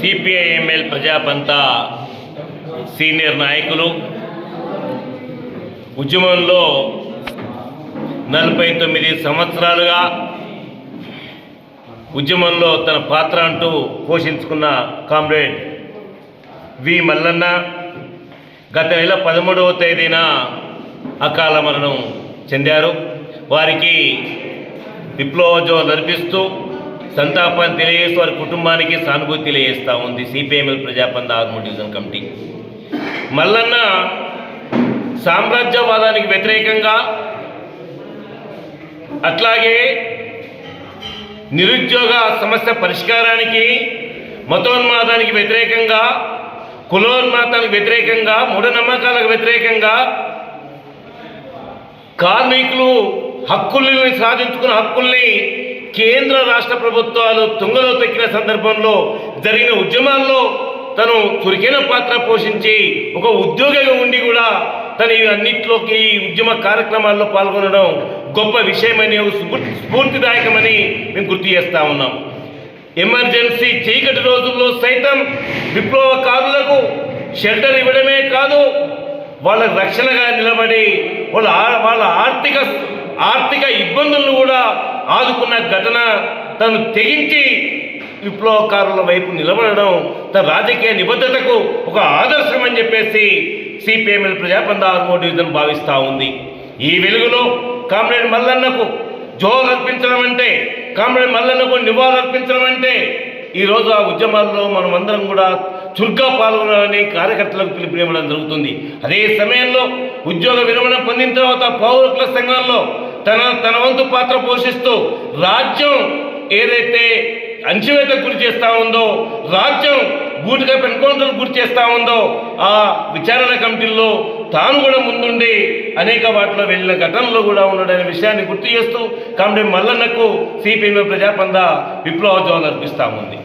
CPIML ప్రజాపంత senior నాయకులు ఉద్యమంలో నలభై తొమ్మిది సంవత్సరాలుగా ఉద్యమంలో తన పాత్ర అంటూ పోషించుకున్న కామ్రేడ్ వి మల్లన్న గత నెల పదమూడవ తేదీన అకాల మరణం చెందారు. వారికి విప్లవోద్యమం నడిపిస్తూ సంతాపాన్ని తెలియజేస్తూ వారి కుటుంబానికి సానుభూతి తెలియజేస్తూ ఉంది. CPML Prajapantha Armoor division committee. Mallanna సామ్రాజ్యవాదానికి వ్యతిరేకంగా అట్లాగే నిరుద్యోగ సమస్య పరిష్కారానికి మతోన్మాదానికి వ్యతిరేకంగా కులోన్మాతానికి వ్యతిరేకంగా మూఢనమ్మకాలకు వ్యతిరేకంగా కార్మికులు హక్కుల్ని సాధించుకున్న హక్కుల్ని కేంద్ర రాష్ట్ర ప్రభుత్వాలు తుంగలో తొక్కిన సందర్భంలో జరిగిన ఉద్యమాల్లో తను చురికైన పాత్ర పోషించి ఒక ఉద్యోగిగా ఉండి కూడా తను అన్నింటిలోకి ఈ ఉద్యమ కార్యక్రమాల్లో పాల్గొనడం గొప్ప విషయమని ఒక స్ఫూర్తి స్ఫూర్తిదాయకమని మేము గుర్తు చేస్తా ఉన్నాం. ఎమర్జెన్సీ చీకటి రోజుల్లో సైతం విప్లవకారులకు షెల్టర్ ఇవ్వడమే కాదు వాళ్ళ రక్షణగా నిలబడి వాళ్ళ వాళ్ళ ఆర్థిక ఆర్థిక ఇబ్బందులను కూడా ఆదుకున్న ఘటన తను తెగించి విప్లవకారుల వైపు నిలబడడం తన రాజకీయ నిబద్ధతకు ఒక ఆదర్శం అని చెప్పేసి సిపిఎంఎల్ ప్రజాపంద ఆర్మో డివిజన్ భావిస్తూ ఉంది. ఈ వెలుగులో కామ్రేడ్ మల్లన్నకు జోహర్ అర్పించడం అంటే కామ్రేడ్ మల్లన్నకు నివాళులర్పించడం అంటే ఈరోజు ఆ ఉద్యమాల్లో మనం అందరం కూడా చురుగ్గా పాల్గొనాలని కార్యకర్తలకు పిలుపునివ్వడం జరుగుతుంది. అదే సమయంలో ఉద్యోగ విరమణ పొందిన తర్వాత పౌరుల సంఘాల్లో తన తన వంతు పాత్ర పోషిస్తూ రాజ్యం ఏదైతే అంచివేతకు గురి చేస్తూ ఉందో రాజ్యం బూటుగా ఎన్కౌంటర్ గురి చేస్తూ ఉందో ఆ విచారణ కమిటీల్లో తాను కూడా ముందుండి అనేక వాటిలో వెళ్ళిన ఘటనలో కూడా ఉన్నాడనే విషయాన్ని గుర్తు చేస్తూ కామెడీ మల్లన్నకు సిపిఎం ప్రజాపంద విప్లవోద్యమం అర్పిస్తూ ఉంది.